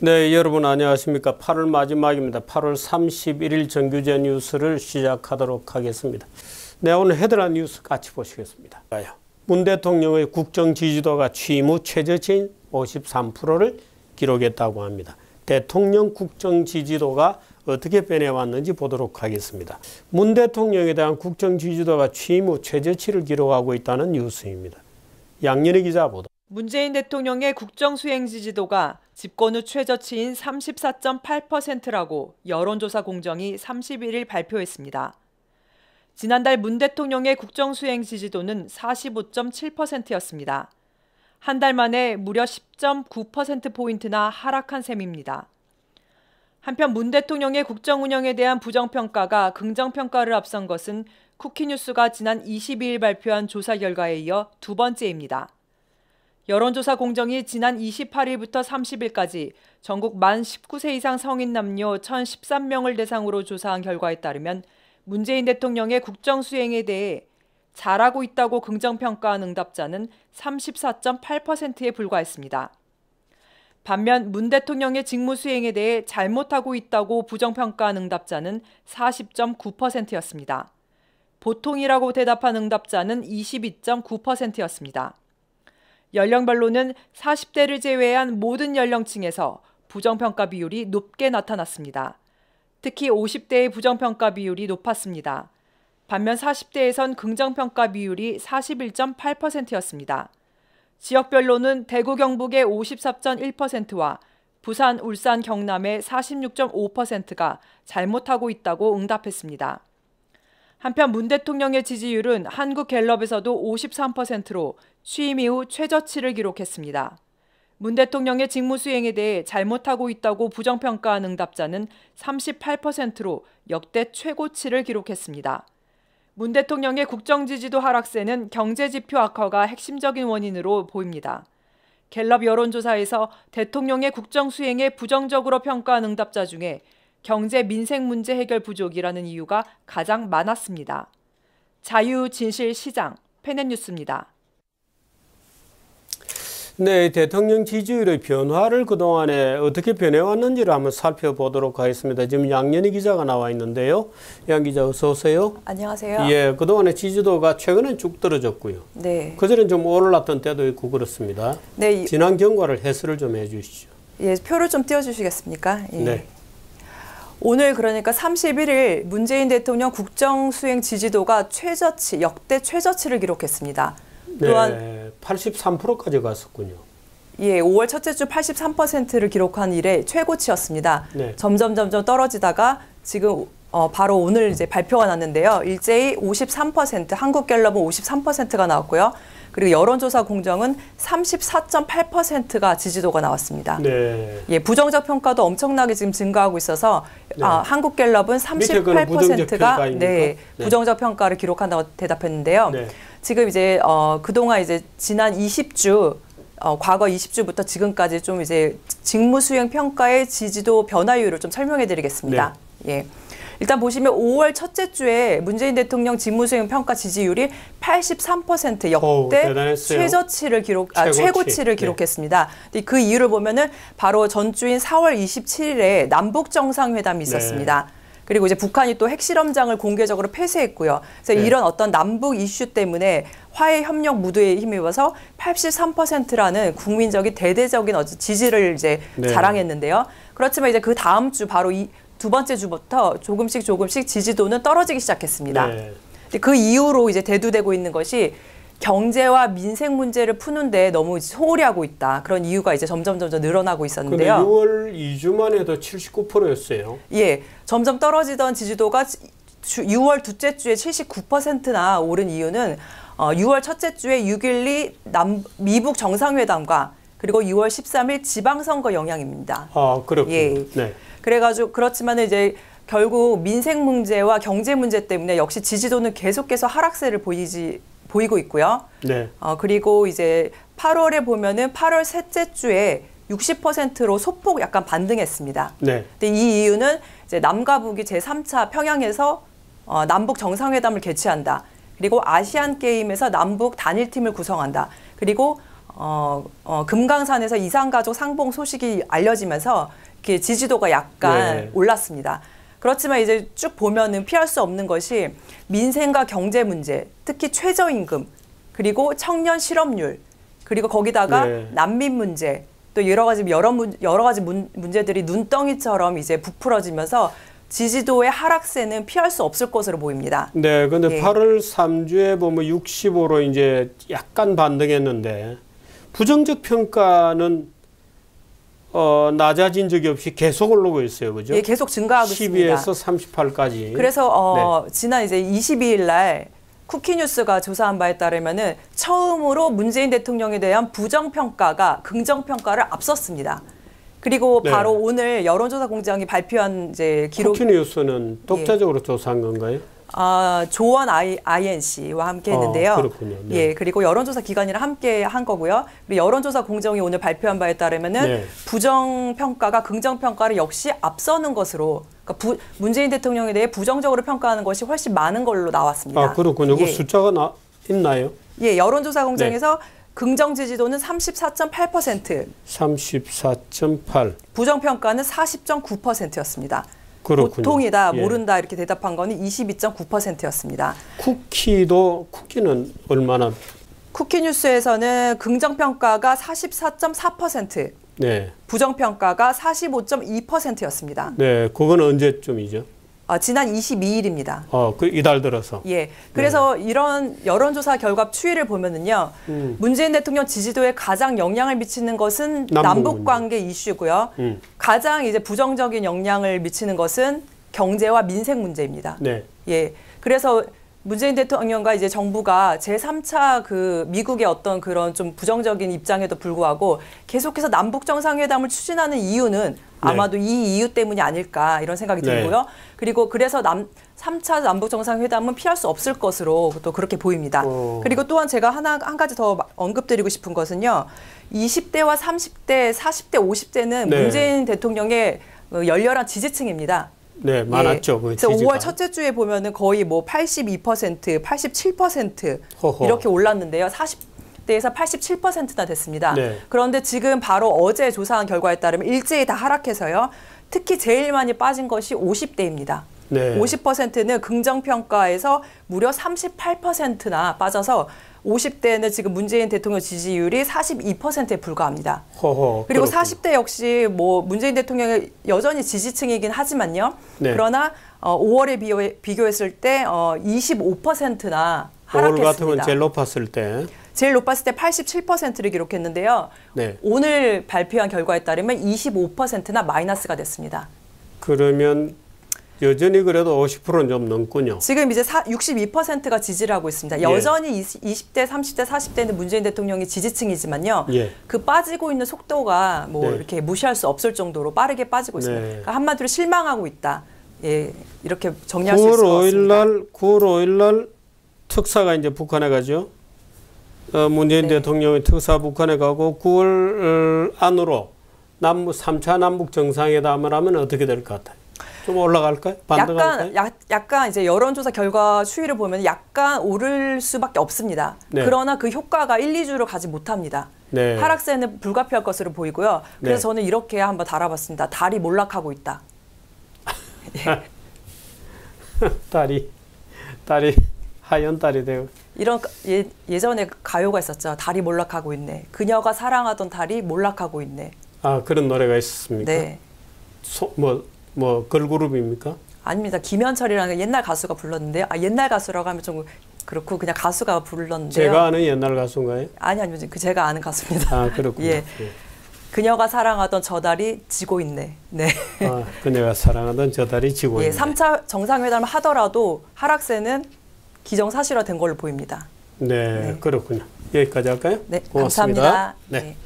네, 여러분 안녕하십니까. 8월 마지막입니다. 8월 31일 정규제 뉴스를 시작하도록 하겠습니다. 네, 오늘 헤드라인 뉴스 같이 보시겠습니다. 문 대통령의 국정 지지도가 취임 후 최저치인 53%를 기록했다고 합니다. 대통령 국정 지지도가 어떻게 변해왔는지 보도록 하겠습니다. 문 대통령에 대한 국정 지지도가 취임 후 최저치를 기록하고 있다는 뉴스입니다. 양년희 기자 보도. 문재인 대통령의 국정 수행 지 지도가 집권 후 최저치인 34.8%라고 여론조사 공정이 31일 발표했습니다. 지난달 문 대통령의 국정 수행 지 지도는 45.7%였습니다. 한 달 만에 무려 10.9%포인트나 하락한 셈입니다. 한편 문 대통령의 국정 운영에 대한 부정평가가 긍정평가를 앞선 것은 쿠키뉴스가 지난 22일 발표한 조사 결과에 이어 두 번째입니다. 여론조사 공정이 지난 28일부터 30일까지 전국 만 19세 이상 성인 남녀 1,013명을 대상으로 조사한 결과에 따르면 문재인 대통령의 국정 수행에 대해 잘하고 있다고 긍정평가한 응답자는 34.8%에 불과했습니다. 반면 문 대통령의 직무 수행에 대해 잘못하고 있다고 부정평가한 응답자는 40.9%였습니다. 보통이라고 대답한 응답자는 22.9%였습니다. 연령별로는 40대를 제외한 모든 연령층에서 부정평가 비율이 높게 나타났습니다. 특히 50대의 부정평가 비율이 높았습니다. 반면 40대에선 긍정평가 비율이 41.8%였습니다. 지역별로는 대구 경북의 54.1%와 부산, 울산, 경남의 46.5%가 잘못하고 있다고 응답했습니다. 한편 문 대통령의 지지율은 한국갤럽에서도 53%로 취임 이후 최저치를 기록했습니다. 문 대통령의 직무 수행에 대해 잘못하고 있다고 부정평가한 응답자는 38%로 역대 최고치를 기록했습니다. 문 대통령의 국정 지지도 하락세는 경제 지표 악화가 핵심적인 원인으로 보입니다. 갤럽 여론조사에서 대통령의 국정 수행에 부정적으로 평가한 응답자 중에 경제 민생 문제 해결 부족이라는 이유가 가장 많았습니다. 자유 진실 시장 페넷뉴스입니다. 네, 대통령 지지율의 변화를 그동안에 어떻게 변해왔는지를 한번 살펴보도록 하겠습니다. 지금 양년희 기자가 나와 있는데요. 양 기자 어서 오세요. 안녕하세요. 예, 그동안에 지지도가 최근엔 쭉 떨어졌고요. 네. 그전엔 좀 올랐던 때도 있고 그렇습니다. 네. 지난 경과를 해설을 좀 해주시죠. 예, 표를 좀 띄워주시겠습니까? 예. 네. 오늘 그러니까 31일 문재인 대통령 국정 수행 지지도가 최저치, 역대 최저치를 기록했습니다. 또한 네, 83%까지 갔었군요. 예, 5월 첫째 주 83%를 기록한 이래 최고치였습니다. 네. 점점 점점 떨어지다가 지금 어, 바로 오늘 이제 발표가 났는데요. 일제히 53%, 한국갤럽은 53%가 나왔고요. 그리고 여론조사 공정은 34.8%가 지지도가 나왔습니다. 네. 예, 부정적 평가도 엄청나게 지금 증가하고 있어서 네. 아, 한국갤럽은 38%가 네, 네, 부정적 평가를 기록한다고 대답했는데요. 네. 지금 이제 어, 그동안 이제 지난 20주 어, 과거 20주부터 지금까지 좀 이제 직무 수행 평가의 지지도 변화율을 좀 설명해 드리겠습니다. 네. 예. 일단 보시면 5월 첫째 주에 문재인 대통령 직무수행 평가 지지율이 83% 역대 오, 최저치를 기록 아, 최고치. 최고치를 네. 기록했습니다. 근데 그 이유를 보면은 바로 전주인 4월 27일에 남북 정상회담이 네. 있었습니다. 그리고 이제 북한이 또 핵실험장을 공개적으로 폐쇄했고요. 그래서 네. 이런 어떤 남북 이슈 때문에 화해 협력 무드에 힘입어서 83%라는 국민적인 대대적인 지지를 이제 네. 자랑했는데요. 그렇지만 이제 그 다음 주 바로 이 두 번째 주부터 조금씩 조금씩 지지도는 떨어지기 시작했습니다. 네. 그 이후로 이제 대두되고 있는 것이 경제와 민생 문제를 푸는데 너무 소홀히 하고 있다. 그런 이유가 이제 점점 점점 늘어나고 있었는데요. 6월 2주만 해도 79%였어요. 예, 점점 떨어지던 지지도가 주, 6월 둘째 주에 79%나 오른 이유는 어, 6월 첫째 주에 6.12 남, 미북 정상회담과 그리고 6월 13일 지방선거 영향입니다. 아, 그렇군요. 예. 네. 그래가지고 그렇지만 이제 결국 민생 문제와 경제 문제 때문에 역시 지지도는 계속해서 하락세를 보이지 보이고 있고요. 네. 어, 그리고 이제 8월에 보면은 8월 셋째 주에 60%로 소폭 약간 반등했습니다. 네. 근데 이 이유는 이제 남과 북이 제3차 평양에서 어, 남북 정상회담을 개최한다. 그리고 아시안 게임에서 남북 단일팀을 구성한다. 그리고 어, 어, 금강산에서 이산가족 상봉 소식이 알려지면서 이렇게 지지도가 약간 네. 올랐습니다. 그렇지만 이제 쭉 보면은 피할 수 없는 것이 민생과 경제 문제, 특히 최저임금, 그리고 청년 실업률, 그리고 거기다가 네. 난민 문제, 또 여러 가지 여러 문, 여러 가지 문, 문제들이 눈덩이처럼 이제 부풀어지면서 지지도의 하락세는 피할 수 없을 것으로 보입니다. 네, 근데 예. 8월 3주에 보면 65로 이제 약간 반등했는데 부정적 평가는 어, 낮아진 적이 없이 계속 오르고 있어요, 그죠? 예, 계속 증가하고 있습니다. 12에서 38까지. 그래서 어, 네. 지난 이제 22일 날 쿠키뉴스가 조사한 바에 따르면은 처음으로 문재인 대통령에 대한 부정 평가가 긍정 평가를 앞섰습니다. 그리고 네. 바로 오늘 여론조사 공장이 발표한 이제 기록 쿠키뉴스는 독자적으로 조사한 건가요? 아, 조원 I, INC와 함께 했는데요. 아, 그렇군요. 네. 예, 그리고 여론조사 기관이랑 함께 한 거고요. 그리고 여론조사 공정이 오늘 발표한 바에 따르면은 네. 부정 평가가 긍정 평가를 역시 앞서는 것으로 그러니까 부, 문재인 대통령에 대해 부정적으로 평가하는 것이 훨씬 많은 걸로 나왔습니다. 아, 그렇군요. 그 예, 숫자가 나, 있나요? 예, 여론조사 공정에서 네. 긍정 지지도는 34.8%, 34.8. 부정 평가는 40.9%였습니다. 그렇군요. 보통이다, 예. 모른다 이렇게 대답한 거는 22.9%였습니다. 쿠키도 쿠키는 얼마나 쿠키뉴스에서는 긍정평가가 44.4%, 네. 부정평가가 45.2%였습니다. 네, 그건 언제쯤이죠? 아, 지난 22일입니다. 어, 그 이달 들어서. 예. 그래서 이런 여론조사 결과 추이를 보면은요, 음. 문재인 대통령 지지도에 가장 영향을 미치는 것은 남북 남북 관계 이슈고요. 음. 가장 이제 부정적인 영향을 미치는 것은 경제와 민생 문제입니다. 네. 예. 그래서 문재인 대통령과 이제 정부가 제3차 그 미국의 어떤 그런 좀 부정적인 입장에도 불구하고 계속해서 남북 정상회담을 추진하는 이유는 아마도 이 이유 때문이 아닐까 이런 생각이 네. 들고요. 그리고 그래서 남 3차 남북 정상회담은 피할 수 없을 것으로 또 그렇게 보입니다. 어. 그리고 또한 제가 하나 한 가지 더 언급드리고 싶은 것은요. 20대와 30대, 40대, 50대는 네. 문재인 대통령의 어, 열렬한 지지층입니다. 네, 많았죠. 예. 그 그래서 지지가. 5월 첫째 주에 보면은 거의 뭐 82%, 87% 허허. 이렇게 올랐는데요. 40 대에서 87%나 됐습니다. 네. 그런데 지금 바로 어제 조사한 결과에 따르면 일제히 다 하락해서요. 특히 제일 많이 빠진 것이 50대입니다. 네. 50%는 긍정평가에서 무려 38%나 빠져서 50대는 지금 문재인 대통령 지지율이 42%에 불과합니다. 허허. 그리고 그렇군요. 40대 역시 뭐 문재인 대통령의 여전히 지지층이긴 하지만요. 네. 그러나 어, 5월에 비교해, 비교했을 때 어, 25%나 5월 같으면 하락했습니다. 제일 높았을 때. 제일 높았을 때 87%를 기록했는데요. 네. 오늘 발표한 결과에 따르면 25%나 마이너스가 됐습니다. 그러면 여전히 그래도 50%는 좀 넘군요. 지금 이제 사, 62%가 지지를 하고 있습니다. 예. 여전히 20, 20대, 30대, 40대는 문재인 대통령이 지지층이지만요. 예. 그 빠지고 있는 속도가 뭐 네. 이렇게 무시할 수 없을 정도로 빠르게 빠지고 있습니다. 네. 그러니까 한마디로 실망하고 있다. 예, 이렇게 정리할 수 9월 있을 것 5일 같습니다. 날 9월 5일 날 특사가 이제 북한에 가죠. 어, 문재인 네. 대통령이 특사 북한에 가고 9월 어, 안으로 남북 3차 남북 정상회담을 하면 어떻게 될 것 같아요? 좀 올라갈까요? 반등할까요? 약간 약, 약간 이제 여론조사 결과 추이를 보면 약간 오를 수밖에 없습니다. 네. 그러나 그 효과가 1, 2주를 가지 못합니다. 네. 하락세는 불가피할 것으로 보이고요. 그래서 네. 저는 이렇게 한번 달아봤습니다. 달이 몰락하고 있다. 딸이 딸이 하얀 딸이 되고 이런 가- 예, 예전에 가요가 있었죠. 달이 몰락하고 있네. 그녀가 사랑하던 달이 몰락하고 있네. 아 그런 노래가 있었습니까? 네. 뭐 뭐 걸그룹입니까? 아닙니다. 김현철이라는 옛날 가수가 불렀는데요. 아 옛날 가수라고 하면 좀 그렇고 그냥 가수가 불렀는데요. 제가 아는 옛날 가수인가요? 아니 아니요. 그 제가 아는 가수입니다. 아 그렇군요. 예. 그녀가 사랑하던 저 달이 지고 있네. 네. 아 그녀가 사랑하던 저 달이 지고 예, 있네. 3차 정상회담을 하더라도 하락세는 기정사실화된 걸로 보입니다. 네, 네. 그렇군요. 여기까지 할까요? 네, 고맙습니다. 감사합니다. 네. 네.